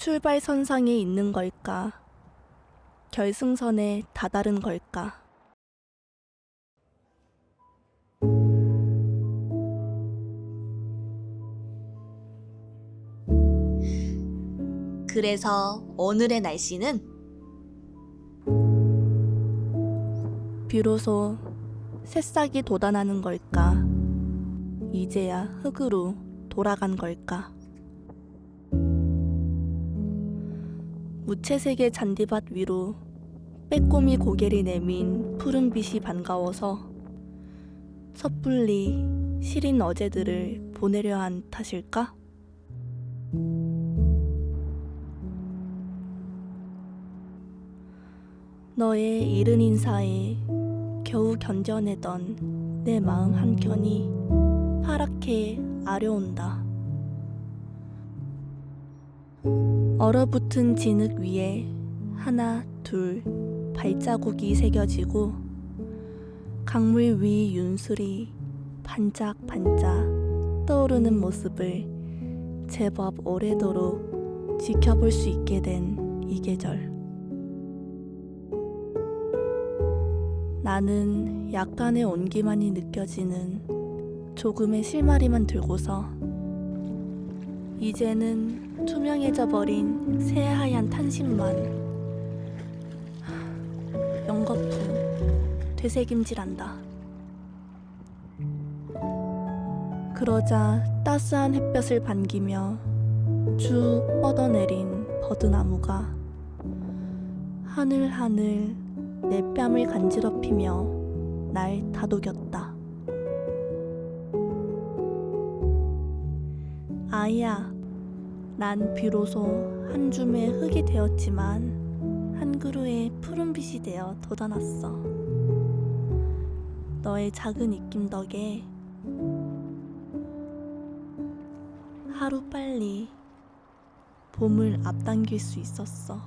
출발선상에 있는 걸까? 결승선에 다다른 걸까? 그래서 오늘의 날씨는 비로소 새싹이 돋아나는 걸까? 이제야 흙으로 돌아간 걸까? 무채색의 잔디밭 위로 빼꼼히 고개를 내민 푸른 빛이 반가워서 섣불리 시린 어제들을 보내려 한 탓일까? 너의 이른 인사에 겨우 견뎌내던 내 마음 한켠이 파랗게 아려온다. 얼어붙은 진흙 위에 하나, 둘 발자국이 새겨지고 강물 위 윤술이 반짝반짝 떠오르는 모습을 제법 오래도록 지켜볼 수 있게 된 이 계절. 나는 약간의 온기만이 느껴지는 조금의 실마리만 들고서 이제는 투명해져 버린 새하얀 탄식만 연거푸 되새김질한다. 그러자 따스한 햇볕을 반기며 쭉 뻗어내린 버드나무가 하늘하늘 내 뺨을 간지럽히며 날 다독였다. 아이야, 난 비로소 한 줌의 흙이 되었지만 한 그루의 푸른 빛이 되어 돋아났어. 너의 작은 입김 덕에 하루 빨리 봄을 앞당길 수 있었어.